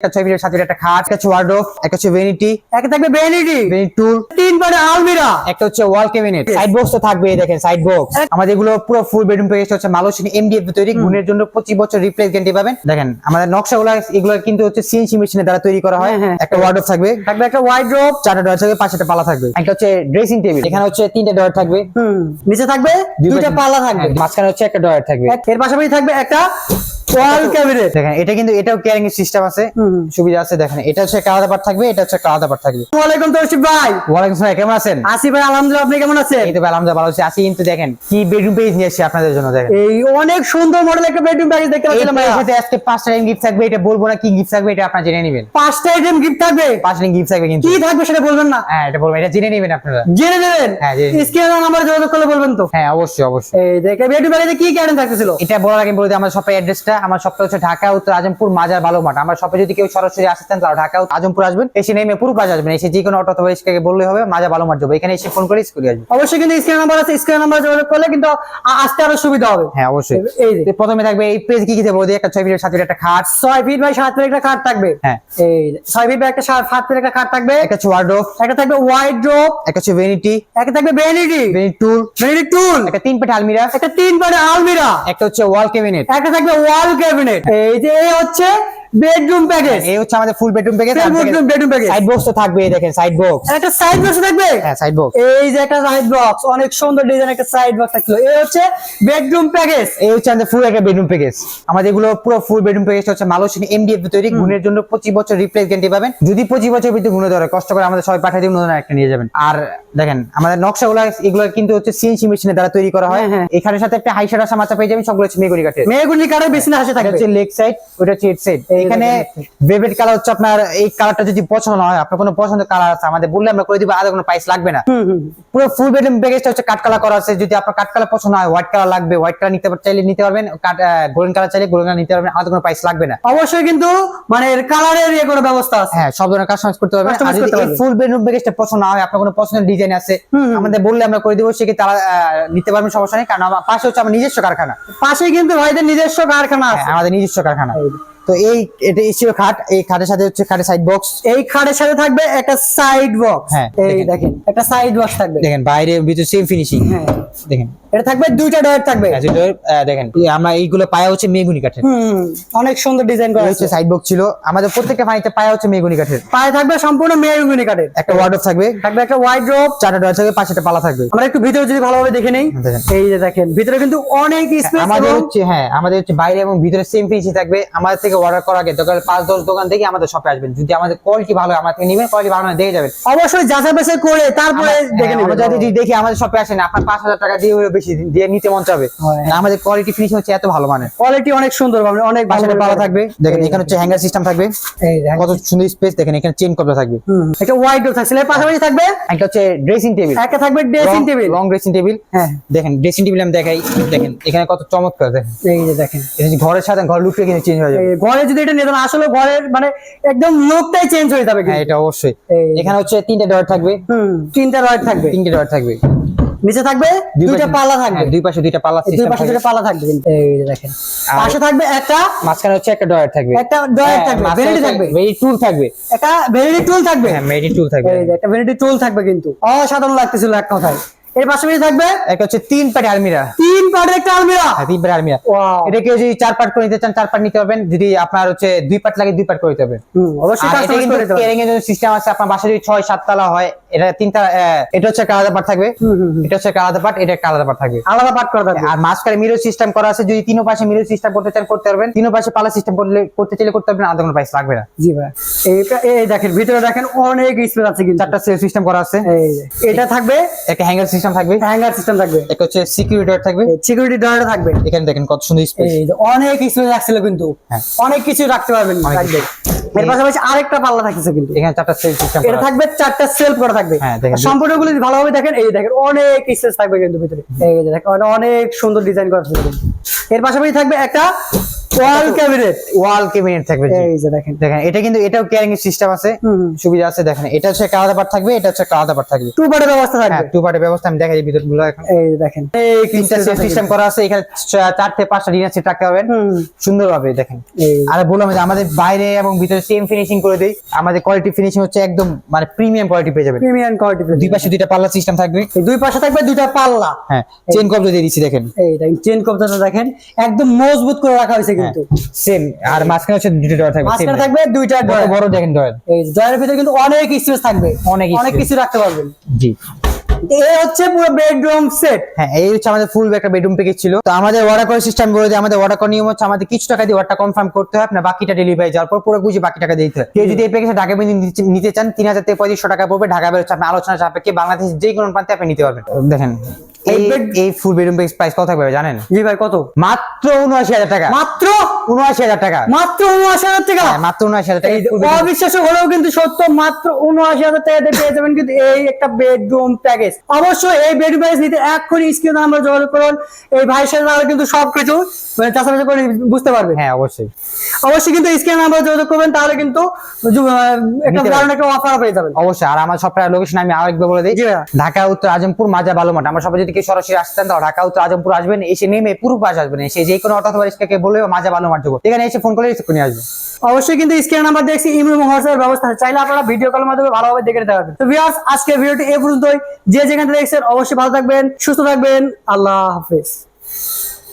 একটা ছয় ফিটের সাথে একটা খাট একটা হচ্ছে ওয়ার্ড্রোব একটা হচ্ছে ভেনিটি একটা থাকবে ভ্যানিটি ভেনিটি টুল তিন পারে আলমিরা। একটা হচ্ছে ওয়াল ক্যাবিনেট সাইড বক্স তো থাকবে দেখেন সাইড বক্স আমাদের এগুলো পুরো ফুল বেডরুম প্যাকেজ হচ্ছে মালয়েশিয়ান এমডিএফ তৈরি। গুণের জন্য পঁচিশ বছর রিপ্লেস গ্যারান্টি পাবেন। দেখেন আমাদের নকশাগুলো এগুলো কিন্তু হচ্ছে সিএনসি মেশিনের দ্বারা তৈরি করা হয়। হ্যাঁ, হ্যাঁ। একটা ওয়ার্ড্রোব থাকবে। থাকবে একটা চারটা ডয়ার থাকবে পাঁচটা পালা থাকবে। একটা হচ্ছে ড্রেসিং টেবিল এখানে হচ্ছে তিনটা ডয়ার থাকবে। নিচে থাকবে দুইটা থাকবে। হ্যাঁ, মাঝখানে হচ্ছে একটা ডয়ার থাকবে। এর পাশাপাশি থাকবে একটা ওয়াল ক্যাবিনেট দেখেন এটা কিন্তু এটাও ক্যারিং সিস্টেম আছে। সুবিধা আছে দেখেন এটা হচ্ছে একটা আলাদা থাকবে এটা হচ্ছে একটা আলাদা থাকবে। ওয়ালাইকুম তৌসিফ ভাই। ওয়ালাইকুম আসসালাম কেমন আছেন? আসিফ ভাই আলহামদুলিল্লাহ আপনি কেমন আছেন? এই তো আলহামদুলিল্লাহ ভালো আছি। আসি কিন্তু দেখেন কি বেডরুম পেজ নিয়ে এসেছি আপনাদের জন্য দেখেন। এই অনেক সুন্দর মডেল একটা বেডরুম প্যাকেজ দেখতে পাচ্ছিলাম ভাই পেজেতে আজকে পাঁচটা টাইম গিফট থাকবে এটা বলব না কি গিফট থাকবে এটা আপনারা জেনে নেবেন। পাঁচটা আইটেম গিফট থাকবে? পাঁচটা গিফট থাকবে কিন্তু। কি থাকবে সেটা বলবেন না? হ্যাঁ এটা বলব এটা জেনে নেবেন আপনারা। জেনে নেবেন? হ্যাঁ। স্ক্রিনে নাম্বার যোগাযোগ করলে বলবেন তো। হ্যাঁ অবশ্যই অবশ্যই। এই দেখে বেডরুম প্যাকেজে কি কি আইটেম থাকতেছিল? এটা বলার আগে বলে দিই আমার শপের অ্যাড্রেসটা আমার শপটা হচ্ছে ঢাকা উত্তর আজমপুর মাজার বালুমাঠ আমার শপে যদি কেউ সরাসরি আসতেন তাহলে ঢাকা আজমপুর আসবেন। এসে নেমে পুরো কাজ আসবেন। এসে যে কোনো অটো অথবা রিস্কাকে বললে হবে মাজার বালুমাঠ যাব। এখানে এসে ফোন করে স্কুলে আসবেন। অবশ্যই কিন্তু স্ক্রিনে নাম্বার আছে স্ক্রিনে নাম্বার যোগাযোগ করলে কিন্তু আসতে আরও সুবিধা হবে। হ্যাঁ অবশ্যই। এই যে। প্রথমে থাকবে এই পেজ কি কি দেবো? ওদের একটা ছয় ফিটের সাথে একটা খাট। ছয় ফিট বাই সাত ফিট একটা খাট থাকবে। হ্যাঁ। এই ছয় ফিট বাই একটা সাত ফিট একটা খাট থাকবে। একটা হচ্ছে ওয়ার্ড্রোব একটা থাকবে ওয়াইড ড্রপ একটা হচ্ছে ভেনিটি একটা থাকবে vanity vanity stool vanity stool একটা তিন পেট আলমিরা। একটা তিন পারে আলমিরা। একটা হচ্ছে ওয়াল ক্যাবিনেট একটা থাকবে ওয়াল ক্যাবিনেট এই যে এই হচ্ছে বেডরুম প্যাকেজ এই হচ্ছে আমাদের full bedroom package bedroom bedroom package side box তো থাকবে দেখেন সাইড বক্স একটা সাইড বক্স থাকবে? হ্যাঁ সাইড বক্স এই যে একটা সাইড বক্স অনেক সুন্দর ডিজাইন একটা সাইড বক্স থাকল। এই হচ্ছে বেডরুম প্যাকেজ এই হচ্ছে আমাদের ফুল একটা বেডরুম প্যাকেজ আমাদের এগুলো পুরো ফুল বেডরুম প্যাকেজ হচ্ছে মালয়েশিয়ান এমডিএফ তৈরি গুণের জন্য পঁচিশ বছর রিপ্লেস গ্যারান্টি পাবেন। যদি পঁচিশ বছর ভিতরে গুণে ধরে কষ্ট করে আমাদের সবাই পাঠিয়ে দিন নতুন একটা নিয়ে যাবেন। আর দেখেন আমাদের নকশাগুলো এগুলো কিন্তু হচ্ছে সিএনসি মেশিনের দ্বারা তৈরি করা হয়। হ্যাঁ, হ্যাঁ। এখানের সাথে একটা হাইসার আসা মাচা পেয়ে যাবেন সবগুলো হচ্ছে মেগুনি কাঠের। মেয়েগুলি কারের বেশি না হাসে থাকবে। হচ্ছে লেগ সাইড ওটা হচ্ছে হেড সাইড এখানে। ভেবেট কালার হচ্ছে আপনার এই কালারটা যদি পছন্দ না হয় আপনার কোনো পছন্দের কালার আছে আমাদের বললে আমরা করে দিব আলাদা কোনো প্রাইস লাগবে না। পুরো ফুল বেডরুম প্যাকেজটা হচ্ছে কাট কালার করা আছে যদি আপনার কাট কালার পছন্দ হয় হোয়াইট কালার লাগবে হোয়াইট কালার নিতে চাইলে নিতে পারবেন গোল্ডেন কালার চাইলে গোল্ডেন কালার নিতে পারবেন আলাদা কোনো প্রাইস লাগবে না। অবশ্যই কিন্তু মানে এর কালারের ইয়ে কোনো ব্যবস্থা আছে। হ্যাঁ সব ধরনের কাস্টমাইজ করতে পারবেন। আর যদি এই ফুল বেডরুম প্যাকেজটা পছন্দ না হয় আপনার কোনো পছন্দের ডিজাইন আছে। আমাদের বললে আমরা করে দিব সেক্ষেত্রে তারা নিতে পারবেন সমস্যা নেই কারণ আমার পাশে হচ্ছে আমার নিজস্ব কারখানা। পাশে কিন্তু ভাইদের নিজস্ব কারখানা হ্যাঁ, আছে। আমাদের নিজস্ব কারখানা। তো এই এটা এসিও খাট এই খাটের সাথে হচ্ছে খাটের সাইড বক্স এই খাটের সাথে থাকবে একটা সাইড বক্স হ্যাঁ, এই দেখেন। একটা সাইড বক্স থাকবে। দেখেন বাইরে ভিতরে সেম ফিনিশিং হ্যাঁ। দেখেন। এটা থাকবে দুইটা ডয়ার থাকবে। হ্যাঁ, যেটা, দেখেন আমরা এইগুলো পায়া হচ্ছে মেগুনি কাঠের। হুম অনেক সুন্দর ডিজাইন করা হচ্ছে সাইড বক্স ছিল। আমাদের প্রত্যেকটা ফানিতে পায়া হচ্ছে মেগুনি কাঠের। পায়ে থাকবে সম্পূর্ণ মেয়েগুলি কাঠের। একটা ওয়ার্ডরোব থাকবে। থাকবে একটা ওয়াইড ড্রপ চারটা ডয়ার থাকবে পাঁচটা পালা থাকবে। আমরা একটু ভিতরে যদি ভালোভাবে দেখে নেই এই যে দেখেন ভিতরে কিন্তু অনেক স্পেস আমাদের হচ্ছে হ্যাঁ আমাদের হচ্ছে বাইরে এবং ভিতরে সেম ফিনিশিং থাকবে। আমাদের থেকে অর্ডার করার আগে দোকান পাঁচ দশ দোকান থেকে আমাদের শপে আসবেন। যদি আমাদের কোয়ালিটি ভালো হয় আমার থেকে নেবেন কোয়ালিটি ভালো দেখে যাবেন। অবশ্যই যাচাই বাছাই করে তারপরে দেখে হ্যাঁ, নেবেন। যদি দেখি আমাদের শপে আসেন আপনার পাঁচ হাজার টাকা দিয়ে বেশি দিয়ে নিতে মন চাবে। আমাদের কোয়ালিটি ফিনিশিং হচ্ছে এত ভালো মানে কোয়ালিটি অনেক সুন্দর পাবেন অনেক ভালো পাশে থাকবে। দেখেন এখানে হচ্ছে হ্যাঙ্গার সিস্টেম থাকবে। এই কত সুন্দর স্পেস দেখেন এখানে চেন করা থাকবে। একটা ওয়াইড ড্রপ থাকছে। পাশাপাশি থাকবে? একটা হচ্ছে ড্রেসিং টেবিল একটা থাকবে dressing table long dressing table হ্যাঁ। দেখেন ড্রেসিং টেবিল আমি দেখাই দেখেন এখানে কত চমৎকার দেখেন। এই যে দেখেন। এটা ঘরের সাথে ঘর লুকটা কিন্তু চেঞ্জ হয়ে যাবে। ঘরে যদি এটা নিতেন আসলে ঘরের মানে একদম লুকটাই চেঞ্জ হয়ে যাবে হ্যাঁ এটা অবশ্যই। এখানে হচ্ছে তিনটা ডয়ার থাকবে। তিনটা রড থাকবে। তিনটে ডয়ার থাকবে। নিচে থাকবে দুইটা পাল্লা থাকবে। হ্যাঁ, দুই পাশে দুইটা পাল্লা দুই পাশে দুইটা পাল্লা থাকবে এই দেখেন। পাশে থাকবে একটা মাঝখানে হচ্ছে একটা ডয়ার থাকবে। একটা ডয়ার থাকবে ভেরিটি থাকবে। ভেরি টুল থাকবে। একটা ভেরিটি টুল থাকবে। হ্যাঁ ভেরিটি টুল থাকবে। এই একটা ভেরিটি টুল থাকবে কিন্তু। অসাধারণ লাগতেছিল এক কথায়। এর পাশাপাশি থাকবে একটা হচ্ছে তিন পাটি আলমিরা পার্টের একটা আলমিরা হ্যাঁ তিন পাটি আলমিরা ওয়াও এটা কেউ যদি চার পার্ট করে নিতে চান চার পার্ট নিতে পারবেন। যদি আপনার হচ্ছে দুই পার্ট লাগে দুই পার্ট করে নিতে হুম অবশ্যই কাস্টমাইজ করে দিতে এর জন্য সিস্টেম আছে আপনার বাসা যদি তলা হয় এটা তিনটা এটা হচ্ছে একটা আলাদা পার্ট থাকবে। এটা হচ্ছে একটা আলাদা পার্ট এটা একটা আলাদা পার্ট থাকবে। আলাদা পার্ট করা থাকবে। আর মাঝখানে মিরর সিস্টেম করা আছে যদি তিনো পাশে মিরর সিস্টেম করতে চান করতে পারবেন। তিনো পাশে পালা সিস্টেম করলে করতে চাইলে করতে পারবেন আলাদা কোনো প্রাইস লাগবে না। জি ভাই। এইটা এই দেখেন ভিতরে দেখেন অনেক স্পেস আছে কিন্তু। চারটা সেল সিস্টেম করা আছে। এটা থাকবে? একটা হ্যাঙ্গার সিস্টেম থাকবে। হ্যাঙ্গার সিস্টেম থাকবে। একটা হচ্ছে সিকিউরিটি থাকবে। সিকিউরিটি ডয়ার থাকবে। এখানে দেখেন কত সুন্দর স্পেস অনেক স্পেস রাখছিল কিন্তু। হ্যাঁ। অনেক কিছু রাখতে পারবেন থাকবে। এর পাশাপাশি আরেকটা পাল্লা থাকছে কিন্তু। এখানে চারটা সেলফ সিস্টেম এটা থাকবে চারটা সেলফ করা থাকবে। হ্যাঁ, সম্পূর্ণগুলো যদি ভালোভাবে দেখেন এই দেখেন অনেক স্পেস থাকবে কিন্তু ভিতরে। এই দেখেন অনেক সুন্দর ডিজাইন করা থাকবে এর পাশাপাশি থাকবে একটা ওয়াল ক্যাবিনেট ওয়াল ক্যাবিনেট থাকবে এই যে দেখেন। দেখেন এটা কিন্তু এটাও ক্যারিং সিস্টেম আছে। সুবিধা আছে দেখেন। এটা হচ্ছে একটা আলাদা পার্ট থাকবে এটা হচ্ছে একটা আলাদা পার্ট থাকবে। টু পার্টের ব্যবস্থা হ্যাঁ থাকবে টু পার্টের ব্যবস্থা আমি দেখাই দিই ভিতরগুলো এখন। এই দেখেন। এই তিনটা সিস্টেম করা আছে এখানে চা- চার থেকে পাঁচটা ডিনার সেট রাখতে পারবেন সুন্দরভাবে দেখেন। আর বললাম যে আমাদের বাইরে এবং ভিতরে সেম ফিনিশিং করে দেই। আমাদের কোয়ালিটি ফিনিশিং হচ্ছে একদম মানে প্রিমিয়াম কোয়ালিটি পেয়ে যাবেন। প্রিমিয়াম কোয়ালিটি দুই পাশে দুইটা পাল্লা সিস্টেম থাকবে। দুই পাশে থাকবে দুইটা পাল্লা। হ্যাঁ চেন কবজ দিয়ে দিচ্ছি দেখেন। এই দেখেন চেন কবজাটা দেখেন একদম মজবুত করে রাখা হয়েছে কিন্তু। সেম আর মাঝখানে হচ্ছে দুটো ডয়ার থাকবে মাঝখানে থাকবে দুইটা ডয়ার বড় দেখেন ডয়ার এই ডয়ারের ভিতরে কিন্তু অনেক স্পেস থাকবে। অনেক অনেক কিছু রাখতে পারবেন। জি। এই হচ্ছে পুরো বেডরুম সেট হ্যাঁ এই হচ্ছে আমাদের ফুল একটা বেডরুম প্যাকেজ ছিল। তো আমাদের অর্ডার করার সিস্টেম বলে দিই আমাদের অর্ডার করার নিয়ম হচ্ছে আমাদের কিছু টাকা দিয়ে অর্ডার কনফার্ম করতে হয় আপনার বাকিটা ডেলিভারি যাওয়ার পর পুরো বুঝে বাকি টাকা দিতে হয়। কেউ যদি এই প্যাকেজে ঢাকা বেঁধে নিতে চান তিন হাজার থেকে পঁয়ত্রিশশো টাকা পড়বে। ঢাকা বেরোচ্ছে আপনি আলোচনা সাপেক্ষে বাংলাদেশ যে কোনো প্রান্তে আপনি নিতে পারবেন। দেখেন এই ফুল বেডরুম প্যাকেজ প্রাইস কত থাকবে জানেন? জি ভাই কত? মাত্র উনআশি হাজার টাকা। মাত্র উনআশি হাজার টাকা। মাত্র উনআশি হাজার টাকা? হ্যাঁ, মাত্র উনআশি হাজার টাকা। হলেও কিন্তু সত্য মাত্র উনআশি হাজার টাকাতে পেয়ে যাবেন কিন্তু এই একটা বেডরুম প্যাকেজ অবশ্যই এই বেডরুম প্যাকেজ নিতে এক্ষুনি স্ক্রিন যোগাযোগ করুন। এই ভাইয়ের সাথে কিন্তু সবকিছু মানে চাষাবাসা করে বুঝতে পারবে। হ্যাঁ অবশ্যই। অবশ্যই কিন্তু স্ক্রিন যোগাযোগ করবেন তাহলে কিন্তু একটা দারুণ একটা অফার পেয়ে যাবেন। অবশ্যই। আর আমার সবটার লোকেশন আমি আরেকবার বলে দিই। ঢাকা উত্তর আজমপুর মাজা বালুমাঠ আমার সবাই যদি কেউ সরাসরি আসতেন তো ঢাকা উত্তর আজমপুর আসবেন এসে নেমে পুরো পাশ আসবেন। এসে যে কোনো অটো অথবা রিক্সাকে বলে মাজা বালুমাঠ যাব এখানে এসে ফোন করলে এসে আসবে। অবশ্যই কিন্তু স্ক্রিন নাম্বার দেখছি এবং হোয়াটসঅ্যাপ ব্যবস্থা আছে। চাইলে আপনারা ভিডিও কলের মাধ্যমে ভালোভাবে দেখে নিতে পারবেন। তো ভিউয়ার্স আজকে ভিডিওটি এ পর্যন্তই। যে যেখানে দেখছেন, অবশ্যই ভালো থাকবেন, সুস্থ থাকবেন। আল্লাহ হাফেজ।